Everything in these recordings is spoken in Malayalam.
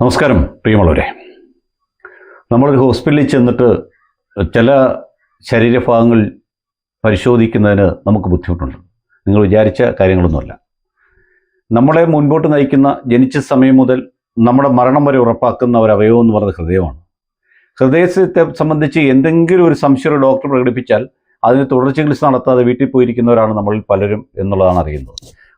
നമസ്കാരം പ്രിയമുള്ളവരെ. നമ്മളൊരു ഹോസ്പിറ്റലിൽ ചെന്നിട്ട് ചില ശരീരഭാഗങ്ങൾ പരിശോധിക്കുന്നതിന് നമുക്ക് ബുദ്ധിമുട്ടുണ്ട്. നിങ്ങൾ വിചാരിച്ച കാര്യങ്ങളൊന്നുമല്ല. നമ്മളെ മുൻപോട്ട് നയിക്കുന്ന ജനിച്ച സമയം മുതൽ നമ്മുടെ മരണം വരെ ഉറപ്പാക്കുന്ന ഒരു അവയവം എന്ന് പറയുന്നത് ഹൃദയമാണ്. ഹൃദയത്തെ സംബന്ധിച്ച് എന്തെങ്കിലും ഒരു സംശയം ഡോക്ടർ പ്രകടിപ്പിച്ചാൽ അതിന് തുടർ ചികിത്സ നടത്താതെ വീട്ടിൽ പോയിരിക്കുന്നവരാണ് നമ്മളിൽ പലരും എന്നുള്ളതാണ് അറിയുന്നത്.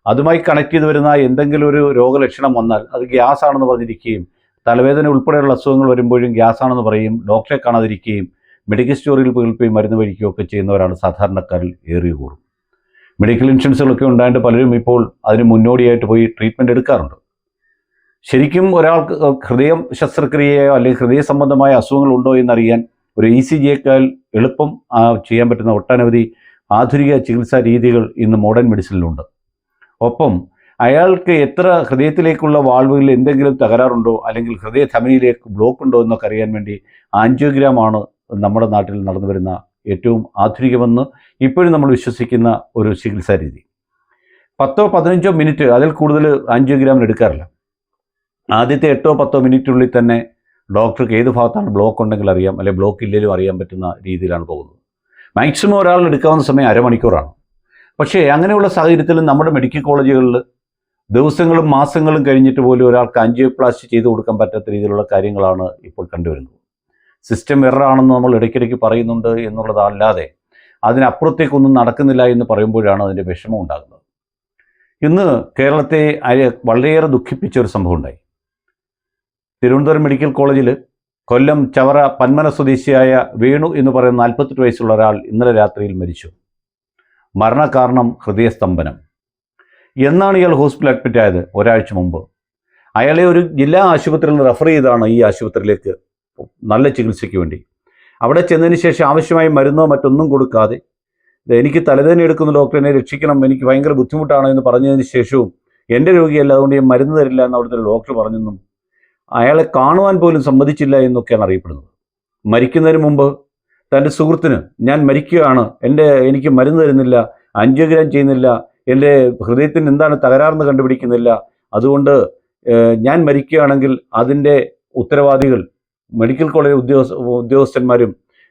അതുമായി കണക്ട് ചെയ്ത് വരുന്ന എന്തെങ്കിലും ഒരു രോഗലക്ഷണം വന്നാൽ അത് ഗ്യാസ് ആണെന്ന് പറഞ്ഞിരിക്കുകയും തലവേദന ഉൾപ്പെടെയുള്ള അസുഖങ്ങൾ വരുമ്പോഴും ഗ്യാസാണെന്ന് പറയും ഡോക്ടറെ കാണാതിരിക്കുകയും മെഡിക്കൽ സ്റ്റോറിൽ പോയി മരുന്ന് മരുന്ന് കഴിക്കുകയൊക്കെ ചെയ്യുന്നവരാണ് സാധാരണക്കാരിൽ ഏറിയ കൂടും മെഡിക്കൽ ഇൻഷുറൻസുകളൊക്കെ ഉണ്ടായിട്ട് പലരും ഇപ്പോൾ അതിന് മുന്നോടിയായിട്ട് പോയി ട്രീറ്റ്മെന്റ് എടുക്കാറുണ്ട്. ശരിക്കും ഒരാൾക്ക് ഹൃദയം ശസ്ത്രക്രിയയോ അല്ലെങ്കിൽ ഹൃദയ സംബന്ധമായ അസുഖങ്ങൾ ഉണ്ടോ എന്നറിയാൻ ഒരു ഇ സി ജിയേക്കാൾ എളുപ്പം ചെയ്യാൻ പറ്റുന്ന ഒട്ടനവധി ആധുനിക ചികിത്സാ രീതികൾ ഇന്ന് മോഡേൺ മെഡിസിനിലുണ്ട്. ഒപ്പം അയാൾക്ക് എത്ര ഹൃദയത്തിലേക്കുള്ള വാൾവുകളിൽ എന്തെങ്കിലും തകരാറുണ്ടോ അല്ലെങ്കിൽ ഹൃദയ ധമനിയിലേക്ക് ബ്ലോക്ക് ഉണ്ടോ എന്നൊക്കെ അറിയാൻ വേണ്ടി ആൻജിയോഗ്രാമാണ് നമ്മുടെ നാട്ടിൽ നടന്നു വരുന്ന ഏറ്റവും ആധുനികമെന്ന് ഇപ്പോഴും നമ്മൾ വിശ്വസിക്കുന്ന ഒരു ചികിത്സാ രീതി. പത്തോ പതിനഞ്ചോ മിനിറ്റ് അതിൽ കൂടുതൽ ആൻജിയോഗ്രാമിന് എടുക്കാറില്ല. ആദ്യത്തെ എട്ടോ പത്തോ മിനിറ്റിനുള്ളിൽ തന്നെ ഡോക്ടർക്ക് ഏത് ഭാഗത്താണ് ബ്ലോക്ക് ഉണ്ടെങ്കിൽ അറിയാം അല്ലെങ്കിൽ ബ്ലോക്ക് ഇല്ലെങ്കിലും അറിയാൻ പറ്റുന്ന രീതിയിലാണ് പോകുന്നത്. മാക്സിമം ഒരാൾ എടുക്കാവുന്ന സമയം അരമണിക്കൂറാണ്. പക്ഷേ അങ്ങനെയുള്ള സാഹചര്യത്തിൽ നമ്മുടെ മെഡിക്കൽ കോളേജുകളിൽ ദിവസങ്ങളും മാസങ്ങളും കഴിഞ്ഞിട്ട് പോലും ഒരാൾക്ക് ആൻജിയോപ്ലാസ്റ്റി ചെയ്തു കൊടുക്കാൻ പറ്റാത്ത രീതിയിലുള്ള കാര്യങ്ങളാണ് ഇപ്പോൾ കണ്ടുവരുന്നത്. സിസ്റ്റം എററാണെന്ന് നമ്മൾ ഇടയ്ക്കിടയ്ക്ക് പറയുന്നുണ്ട് എന്നുള്ളതല്ലാതെ അതിനപ്പുറത്തേക്കൊന്നും നടക്കുന്നില്ല എന്ന് പറയുമ്പോഴാണ് അതിന്റെ വിഷമം ഉണ്ടാകുന്നത്. ഇന്ന് കേരളത്തെ വളരെയേറെ ദുഃഖിപ്പിച്ച ഒരു സംഭവം ഉണ്ടായി. തിരുവനന്തപുരം മെഡിക്കൽ കോളേജിൽ കൊല്ലം ചവറ പന്മന സ്വദേശിയായ വേണു എന്ന് പറയുന്ന നാൽപ്പത്തെട്ട് വയസ്സുള്ള ഒരാൾ ഇന്നലെ രാത്രിയിൽ മരിച്ചു. മരണകാരണം ഹൃദയസ്തംഭനം. എന്നാണ് ഇയാൾ ഹോസ്പിറ്റലിൽ അഡ്മിറ്റ് ആയത് ഒരാഴ്ച മുമ്പ്. അയാളെ ഒരു ജില്ലാ ആശുപത്രിയിൽ റെഫർ ചെയ്താണ് ഈ ആശുപത്രിയിലേക്ക് നല്ല ചികിത്സയ്ക്ക് വേണ്ടി. അവിടെ ചെന്നതിന് ശേഷം ആവശ്യമായ മരുന്നോ മറ്റൊന്നും കൊടുക്കാതെ "ദേ, എനിക്ക് തലവേദന എടുക്കുന്ന ഡോക്ടറിനെ രക്ഷിക്കണം എനിക്ക് ഭയങ്കര ബുദ്ധിമുട്ടാണ് എന്ന് പറഞ്ഞതിന് ശേഷവും എന്റെ രോഗിയല്ല അതുകൊണ്ട് ഞാൻ മരുന്ന് തരില്ല എന്ന് അവിടുത്തെ ഡോക്ടർ പറഞ്ഞെന്നും അയാളെ കാണുവാൻ പോലും സമ്മതിച്ചില്ല എന്നൊക്കെയാണ് അറിയപ്പെടുന്നത്. മരിക്കുന്നതിന് മുമ്പ് തന്റെ സുഹൃത്തിന് ഞാൻ മരിക്കുകയാണ് എന്റെ എനിക്ക് മരുന്ന് തരുന്നില്ല ആൻജിയോഗ്രാം ചെയ്യുന്നില്ല എന്റെ ഹൃദയത്തിന് എന്താണ് തകരാറെന്ന് കണ്ടുപിടിക്കുന്നില്ല. അതുകൊണ്ട് ഞാൻ മരിക്കുകയാണെങ്കിൽ അതിന്റെ ഉത്തരവാദികൾ മെഡിക്കൽ കോളേജ് ഉദ്യോഗസ്ഥ ഉദ്യോഗസ്ഥന്മാരും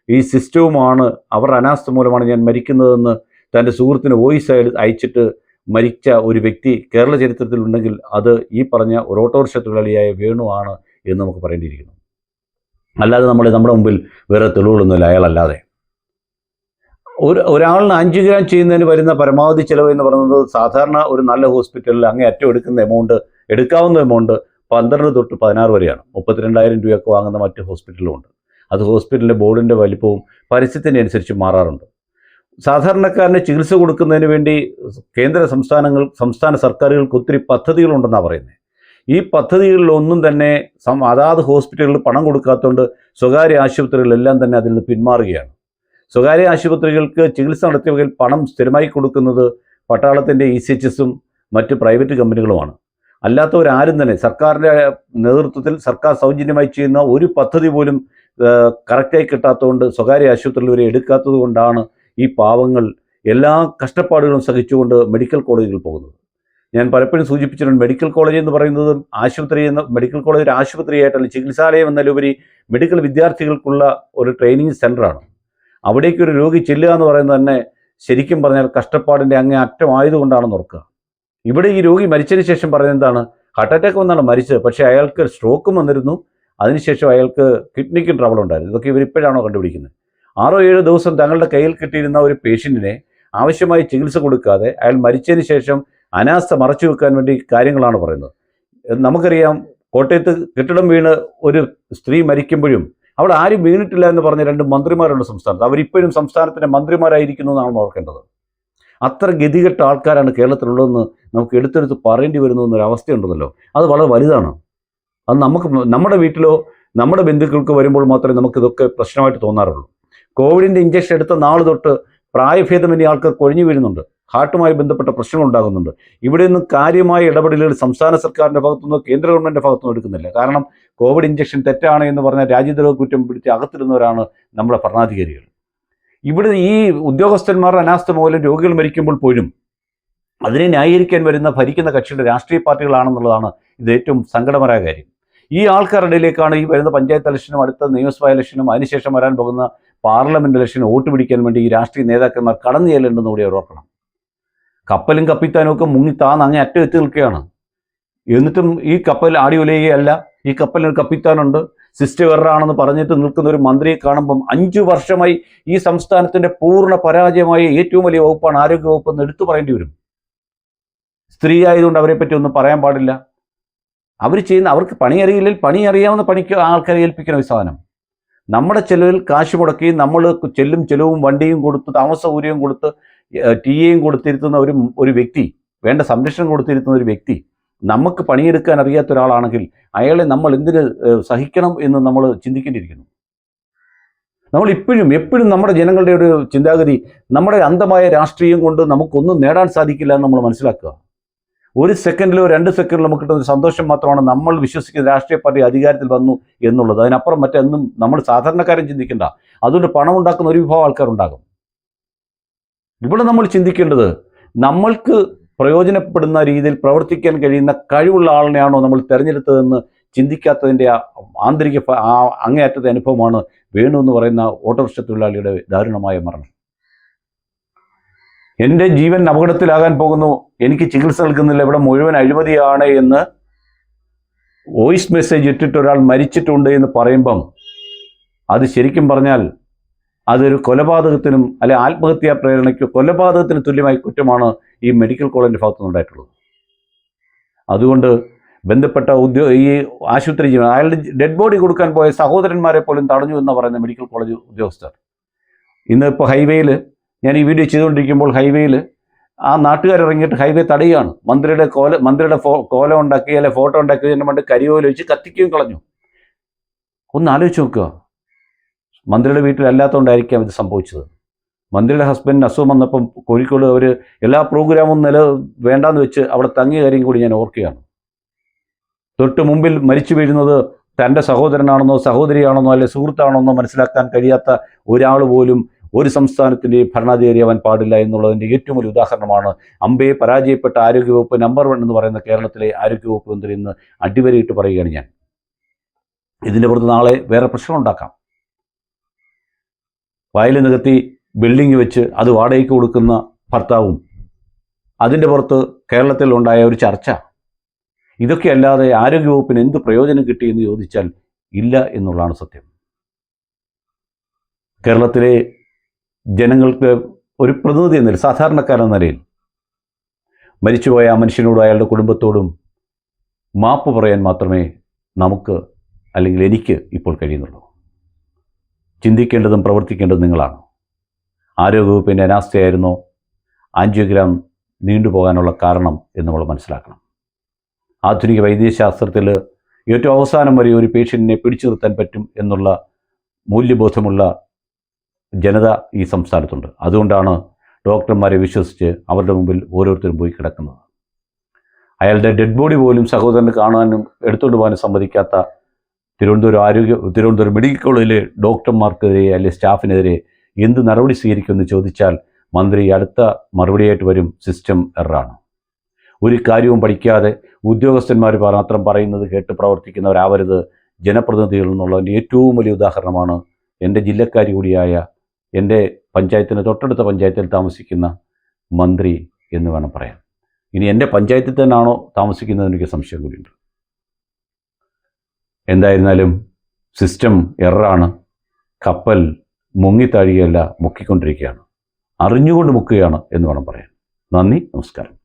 ഈ സിസ്റ്റവുമാണ് അവർ അനാസ്ഥ മൂലമാണ് ഞാൻ മരിക്കുന്നതെന്ന് തന്റെ സുഹൃത്തിന് വോയിസ് അയച്ചിട്ട് മരിച്ച ഒരു വ്യക്തി കേരള ചരിത്രത്തിലുണ്ടെങ്കിൽ അത് ഈ പറഞ്ഞ ഒരു ഓട്ടോറിക്ഷ തൊഴിലാളിയായ വേണു ആണ് എന്ന് നമുക്ക് പറയേണ്ടിയിരിക്കുന്നു. അല്ലാതെ നമ്മൾ നമ്മുടെ മുമ്പിൽ വേറെ തെളിവുകളൊന്നുമില്ല അയാളല്ലാതെ. ഒരു ഒരാളിന് അഞ്ച് ഗ്രാം ചെയ്യുന്നതിന് വരുന്ന പരമാവധി ചിലവ് എന്ന് പറയുന്നത് സാധാരണ ഒരു നല്ല ഹോസ്പിറ്റലിൽ അങ്ങേ അറ്റം എടുക്കുന്ന എമൗണ്ട് എടുക്കാവുന്ന എമൗണ്ട് പന്ത്രണ്ട് തൊട്ട് പതിനാറ് വരെയാണ്. മുപ്പത്തിരണ്ടായിരം രൂപയൊക്കെ വാങ്ങുന്ന മറ്റ് ഹോസ്പിറ്റലും ഉണ്ട്. അത് ഹോസ്പിറ്റലിന്റെ ബോർഡിന്റെ വലിപ്പവും പരസ്യത്തിനനുസരിച്ച് മാറാറുണ്ട്. സാധാരണക്കാരന് ചികിത്സ കൊടുക്കുന്നതിന് വേണ്ടി കേന്ദ്ര സംസ്ഥാനങ്ങൾ സംസ്ഥാന സർക്കാരുകൾക്ക് ഒത്തിരി പദ്ധതികളുണ്ടെന്നാണ് പറയുന്നത്. ഈ പദ്ധതികളിലൊന്നും തന്നെ അതാത് ഹോസ്പിറ്റലുകൾ പണം കൊടുക്കാത്തതുകൊണ്ട് സ്വകാര്യ ആശുപത്രികളെല്ലാം തന്നെ അതിൽ നിന്ന് പിന്മാറുകയാണ്. സ്വകാര്യ ആശുപത്രികൾക്ക് ചികിത്സ നടത്തിയവരിൽ പണം സ്ഥിരമായി കൊടുക്കുന്നത് പട്ടാളത്തിന്റെ ഇ സി എച്ച് എസും മറ്റ് പ്രൈവറ്റ് കമ്പനികളുമാണ്. അല്ലാത്തവരാരും തന്നെ സർക്കാരിന്റെ നേതൃത്വത്തിൽ സർക്കാർ സൗജന്യമായി ചെയ്യുന്ന ഒരു പദ്ധതി പോലും കറക്റ്റായി കിട്ടാത്തതുകൊണ്ട് സ്വകാര്യ ആശുപത്രിയിൽ വരെ എടുക്കാത്തത് കൊണ്ടാണ് ഈ പാവങ്ങൾ എല്ലാ കഷ്ടപ്പാടുകളും സഹിച്ചുകൊണ്ട് മെഡിക്കൽ കോളേജിൽ പോകുന്നത്. ഞാൻ പലപ്പോഴും സൂചിപ്പിച്ചിട്ടുണ്ട് മെഡിക്കൽ കോളേജ് എന്ന് പറയുന്നത് ആശുപത്രി എന്ന മെഡിക്കൽ കോളേജ് ഒരു ആശുപത്രിയായിട്ടല്ല ചികിത്സാലയം എന്നതിലുപരി മെഡിക്കൽ വിദ്യാർത്ഥികൾക്കുള്ള ഒരു ട്രെയിനിങ് സെന്ററാണ്. അവിടേക്ക് ഒരു രോഗി ചെല്ലുക എന്ന് പറയുന്നത് തന്നെ ശരിക്കും പറഞ്ഞാൽ കഷ്ടപ്പാടിന്റെ അങ്ങേ അറ്റമായതുകൊണ്ടാണെന്ന് ഓർക്കുക. ഇവിടെ ഈ രോഗി മരിച്ചതിന് ശേഷം പറയുന്നത് എന്താണ്? ഹാർട്ട് അറ്റാക്ക് വന്നാണ് മരിച്ചത്. പക്ഷേ അയാൾക്ക് സ്ട്രോക്കും വന്നിരുന്നു. അതിനുശേഷം അയാൾക്ക് കിഡ്നിക്കും ട്രബിൾ ഉണ്ടായിരുന്നു. ഇതൊക്കെ ഇവരിപ്പോഴാണോ കണ്ടുപിടിക്കുന്നത്? ആറോ ഏഴോ ദിവസം തങ്ങളുടെ കയ്യിൽ കിട്ടിയിരുന്ന ഒരു പേഷ്യന്റിനെ ആവശ്യമായി ചികിത്സ കൊടുക്കാതെ അയാൾ മരിച്ചതിന് ശേഷം അനാസ്ഥ മറച്ചു വെക്കാൻ വേണ്ടി കാര്യങ്ങളാണ് പറയുന്നത്. നമുക്കറിയാം കോട്ടയത്ത് കെട്ടിടം വീണ് ഒരു സ്ത്രീ മരിക്കുമ്പോഴും അവിടെ ആരും വീണിട്ടില്ല എന്ന് പറഞ്ഞ രണ്ട് മന്ത്രിമാരുള്ള സംസ്ഥാനത്ത്. അവരിപ്പോഴും സംസ്ഥാനത്തിന്റെ മന്ത്രിമാരായിരിക്കുന്നു എന്നാണ് ഓർക്കേണ്ടത്. അത്ര ഗതികെട്ട ആൾക്കാരാണ് കേരളത്തിലുള്ളതെന്ന് നമുക്ക് എടുത്തെടുത്ത് പറയേണ്ടി വരുന്നു എന്നൊരു അവസ്ഥയുണ്ടെന്നല്ലോ. അത് വളരെ വലുതാണ്. അത് നമുക്ക് നമ്മുടെ വീട്ടിലോ നമ്മുടെ ബന്ധുക്കൾക്ക് വരുമ്പോൾ മാത്രമേ നമുക്ക് ഇതൊക്കെ പ്രശ്നമായിട്ട് തോന്നാറുള്ളൂ. കോവിഡിന്റെ ഇഞ്ചക്ഷൻ എടുത്ത നാൾ തൊട്ട് പ്രായഭേദമന്യേ ആൾക്കാർ കൊഴിഞ്ഞു വീഴുന്നുണ്ട്. ഹാർട്ടുമായി ബന്ധപ്പെട്ട പ്രശ്നങ്ങൾ ഉണ്ടാകുന്നുണ്ട്. ഇവിടെ നിന്ന് കാര്യമായ ഇടപെടലുകൾ സംസ്ഥാന സർക്കാരിന്റെ ഭാഗത്തുനിന്നോ കേന്ദ്ര ഗവൺമെന്റ് ഭാഗത്തുനിന്നോ എടുക്കുന്നില്ല. കാരണം കോവിഡ് ഇഞ്ചക്ഷൻ തെറ്റാണ് എന്ന് പറഞ്ഞ രാജ്യദ്രോഹ കുറ്റം പിടിച്ച് അകത്തിരുന്നവരാണ് നമ്മുടെ ഭരണാധികാരികൾ. ഇവിടെ ഈ ഉദ്യോഗസ്ഥന്മാരുടെ അനാസ്ഥ മൂലം രോഗികൾ മരിക്കുമ്പോൾ പോലും അതിനെ ന്യായീകരിക്കാൻ വരുന്ന ഭരിക്കുന്ന കക്ഷിയുടെ രാഷ്ട്രീയ പാർട്ടികളാണെന്നുള്ളതാണ് ഇത് ഏറ്റവും സങ്കടമരായ കാര്യം. ഈ ആൾക്കാരുടെ ഇടയിലേക്കാണ് ഈ വരുന്ന പഞ്ചായത്ത് ഇലക്ഷനും അടുത്ത നിയമസഭാ ഇലക്ഷനും അതിനുശേഷം വരാൻ പോകുന്ന പാർലമെന്റ് ഇലക്ഷനും വോട്ട് പിടിക്കാൻ വേണ്ടി ഈ രാഷ്ട്രീയ നേതാക്കന്മാർ കടന്നു ചെല്ലുണ്ടെന്ന് കൂടി ഓർക്കണം. കപ്പലും കപ്പിത്താനും ഒക്കെ മുങ്ങി താന്ന് അങ്ങേ അറ്റം എത്തി നിൽക്കുകയാണ്. എന്നിട്ടും ഈ കപ്പൽ ആടി ഉലയുകയല്ല ഈ കപ്പലിന് ഒരു കപ്പിത്താനുണ്ട്. സിസ്റ്റർ വേറൊരാണെന്ന് പറഞ്ഞിട്ട് നിൽക്കുന്ന ഒരു മന്ത്രിയെ കാണുമ്പം അഞ്ചു വർഷമായി ഈ സംസ്ഥാനത്തിന്റെ പൂർണ പരാജയമായ ഏറ്റവും വലിയ വകുപ്പാണ് ആരോഗ്യ വകുപ്പ് എന്ന് എടുത്തു പറയേണ്ടി വരും. സ്ത്രീ ആയതുകൊണ്ട് അവരെ പറ്റി ഒന്നും പറയാൻ പാടില്ല. അവർ ചെയ്യുന്ന അവർക്ക് പണി അറിയില്ലെങ്കിൽ പണി അറിയാവുന്ന പണിക്ക് ആൾക്കാരെ ഏൽപ്പിക്കണം ഈ സാധനം. നമ്മുടെ ചെലവിൽ കാശ് മുടക്കി നമ്മൾ ചെല്ലും ചെലവും വണ്ടിയും കൊടുത്ത് താമസ സൗകര്യവും കൊടുത്ത് ടി എയും കൊടുത്തിരുത്തുന്ന ഒരു ഒരു വ്യക്തി വേണ്ട സംരക്ഷണം കൊടുത്തിരുത്തുന്ന ഒരു വ്യക്തി നമുക്ക് പണിയെടുക്കാൻ അറിയാത്ത ഒരാളാണെങ്കിൽ അയാളെ നമ്മൾ എന്തിന് സഹിക്കണം എന്ന് നമ്മൾ ചിന്തിക്കേണ്ടിയിരിക്കുന്നു. നമ്മൾ ഇപ്പോഴും എപ്പോഴും നമ്മുടെ ജനങ്ങളുടെ ഒരു ചിന്താഗതി നമ്മുടെ അന്ധമായ രാഷ്ട്രീയം കൊണ്ട് നമുക്കൊന്നും നേടാൻ സാധിക്കില്ല എന്ന് നമ്മൾ മനസ്സിലാക്കുക. ഒരു സെക്കൻഡിലോ രണ്ട് സെക്കൻഡിലോ നമുക്ക് കിട്ടുന്ന സന്തോഷം മാത്രമാണ് നമ്മൾ വിശ്വസിക്കുന്ന രാഷ്ട്രീയ പാർട്ടി അധികാരത്തിൽ വന്നു എന്നുള്ളത്. അതിനപ്പുറം മറ്റെന്നും നമ്മൾ സാധാരണക്കാരൻ ചിന്തിക്കേണ്ട. അതുകൊണ്ട് പണം ഉണ്ടാക്കുന്ന ഒരു വിഭാഗം ആൾക്കാരുണ്ടാകും. ഇവിടെ നമ്മൾ ചിന്തിക്കേണ്ടത് നമ്മൾക്ക് പ്രയോജനപ്പെടുന്ന രീതിയിൽ പ്രവർത്തിക്കാൻ കഴിയുന്ന കഴിവുള്ള ആളിനെയാണോ നമ്മൾ തിരഞ്ഞെടുത്തതെന്ന് ചിന്തിക്കാത്തതിന്റെ ആ ആന്തരിക ആ അങ്ങേയറ്റത്തെ അനുഭവമാണ് വേണു എന്ന് പറയുന്ന ഓട്ടോറിക്ഷ തൊഴിലാളിയുടെ ദാരുണമായ മരണം. എന്റെ ജീവൻ അപകടത്തിലാകാൻ പോകുന്നു. എനിക്ക് ചികിത്സ നൽകുന്നില്ല ഇവിടെ മുഴുവൻ അഴിമതിയാണ് എന്ന് വോയിസ് മെസ്സേജ് ഇട്ടിട്ട് ഒരാൾ മരിച്ചിട്ടുണ്ട് എന്ന് പറയുമ്പം അത് ശരിക്കും പറഞ്ഞാൽ അതൊരു കൊലപാതകത്തിനും അല്ലെ ആത്മഹത്യാ പ്രേരണയ്ക്കും കൊലപാതകത്തിന് തുല്യമായ കുറ്റമാണ് ഈ മെഡിക്കൽ കോളേജിന്റെ ഭാഗത്തു നിന്നുണ്ടായിട്ടുള്ളത്. അതുകൊണ്ട് ബന്ധപ്പെട്ട ഉദ്യോഗ ഈ ആശുപത്രി ജീവൻ അയാളുടെ ഡെഡ് ബോഡി കൊടുക്കാൻ പോയ സഹോദരന്മാരെ പോലും തടഞ്ഞു എന്ന് പറയുന്ന മെഡിക്കൽ കോളേജ് ഉദ്യോഗസ്ഥർ. ഇന്ന് ഇപ്പോൾ ഹൈവേയിൽ ഞാൻ ഈ വീഡിയോ ചെയ്തുകൊണ്ടിരിക്കുമ്പോൾ ഹൈവേയിൽ ആ നാട്ടുകാർ ഇറങ്ങിയിട്ട് ഹൈവേ തടയുകയാണ്. മന്ത്രിയുടെ കോല മന്ത്രിയുടെ ഫോ കോല ഉണ്ടാക്കി അല്ലെ ഫോട്ടോ ഉണ്ടാക്കി എന്നെ മണ്ട് കരിയോയിൽ വെച്ച് കത്തിക്കുകയും കളഞ്ഞു. ഒന്ന് ആലോചിച്ച് നോക്കുക. മന്ത്രിയുടെ വീട്ടിലല്ലാത്തതുകൊണ്ടായിരിക്കാം ഇത് സംഭവിച്ചത്. മന്ത്രിയുടെ ഹസ്ബൻഡിന് അസുഖം വന്നപ്പം കോഴിക്കോട് അവർ എല്ലാ പ്രോഗ്രാമും നില വേണ്ടാന്ന് വെച്ച് അവിടെ തങ്ങിയ കാര്യം കൂടി ഞാൻ ഓർക്കുകയാണ്. തൊട്ട് മുമ്പിൽ മരിച്ചു വീഴുന്നത് തന്റെ സഹോദരനാണെന്നോ സഹോദരിയാണെന്നോ അല്ലെ സുഹൃത്താണെന്നോ മനസ്സിലാക്കാൻ കഴിയാത്ത ഒരാൾ പോലും ഒരു സംസ്ഥാനത്തിന്റെ ഭരണാധികാരി അവൻ പാടില്ല എന്നുള്ളതിന്റെ ഏറ്റവും വലിയ ഉദാഹരണമാണ് അമ്പയെ പരാജയപ്പെട്ട ആരോഗ്യവകുപ്പ് നമ്പർ വൺ എന്ന് പറയുന്ന കേരളത്തിലെ ആരോഗ്യവകുപ്പ് മന്ത്രി എന്ന് അടിവരയിട്ട് പറയുകയാണ് ഞാൻ. ഇതിന്റെ പുറത്ത് നാളെ വേറെ പ്രശ്നം ഉണ്ടാക്കാം വയൽ നികത്തി ബിൽഡിംഗ് വെച്ച് അത് വാടകയ്ക്ക് കൊടുക്കുന്ന ഭർത്താവും അതിന്റെ പുറത്ത് കേരളത്തിൽ ഉണ്ടായ ഒരു ചർച്ച. ഇതൊക്കെ അല്ലാതെ ആരോഗ്യവകുപ്പിന് എന്ത് പ്രയോജനം കിട്ടിയെന്ന് ചോദിച്ചാൽ ഇല്ല എന്നുള്ളതാണ് സത്യം. കേരളത്തിലെ ജനങ്ങൾക്ക് ഒരു പ്രതിനിധി എന്ന സാധാരണക്കാരെന്ന നിലയിൽ മരിച്ചുപോയ ആ മനുഷ്യനോടും അയാളുടെ കുടുംബത്തോടും മാപ്പ് പറയാൻ മാത്രമേ നമുക്ക് അല്ലെങ്കിൽ എനിക്ക് ഇപ്പോൾ കഴിയുന്നുള്ളൂ. ചിന്തിക്കേണ്ടതും പ്രവർത്തിക്കേണ്ടതും നിങ്ങളാണ്. ആരോഗ്യവകുപ്പിന്റെ അനാസ്ഥയായിരുന്നോ ആൻജിയോഗ്രാം നീണ്ടുപോകാനുള്ള കാരണം എന്ന് നമ്മൾ മനസ്സിലാക്കണം. ആധുനിക വൈദ്യശാസ്ത്രത്തിൽ ഏറ്റവും അവസാനം വരെ ഒരു പേഷ്യന്റിനെ പിടിച്ചു നിർത്താൻ പറ്റും എന്നുള്ള മൂല്യബോധമുള്ള ജനത ഈ സംസ്ഥാനത്തുണ്ട്. അതുകൊണ്ടാണ് ഡോക്ടർമാരെ വിശ്വസിച്ച് അവരുടെ മുമ്പിൽ ഓരോരുത്തരും പോയി കിടക്കുന്നത്. അയാളുടെ ഡെഡ് ബോഡി പോലും സഹോദരന് കാണാനും എടുത്തുകൊണ്ട് പോകാനും സമ്മതിക്കാത്ത തിരുവനന്തപുരം ആരോഗ്യ തിരുവനന്തപുരം മെഡിക്കൽ കോളേജിലെ ഡോക്ടർമാർക്കെതിരെ അല്ലെങ്കിൽ സ്റ്റാഫിനെതിരെ എന്ത് നടപടി സ്വീകരിക്കുമെന്ന് ചോദിച്ചാൽ മന്ത്രി അടുത്ത മറുപടിയായിട്ട് വരും സിസ്റ്റം എററാണ് ഒരു കാര്യവും പഠിക്കാതെ ഉദ്യോഗസ്ഥന്മാർ മാത്രം പറയുന്നത് കേട്ട് പ്രവർത്തിക്കുന്നവരാവരുത്. ജനപ്രതിനിധികൾ എന്നുള്ളതിന്റെ ഏറ്റവും വലിയ ഉദാഹരണമാണ് എന്റെ ജില്ലക്കാരി കൂടിയായ എന്റെ പഞ്ചായത്തിന് തൊട്ടടുത്ത പഞ്ചായത്തിൽ താമസിക്കുന്ന മന്ത്രി എന്ന് വേണം പറയാൻ. ഇനി എന്റെ പഞ്ചായത്തിൽ തന്നെയാണോ താമസിക്കുന്നതെന്ന് എനിക്ക് സംശയം കൂടിയുണ്ട്. എന്തായിരുന്നാലും സിസ്റ്റം എററാണ് കപ്പൽ മുങ്ങിത്താഴുകയല്ല മുക്കിക്കൊണ്ടിരിക്കുകയാണ്. അറിഞ്ഞുകൊണ്ട് മുക്കുകയാണ് എന്ന് വേണം പറയാൻ. നന്ദി നമസ്കാരം.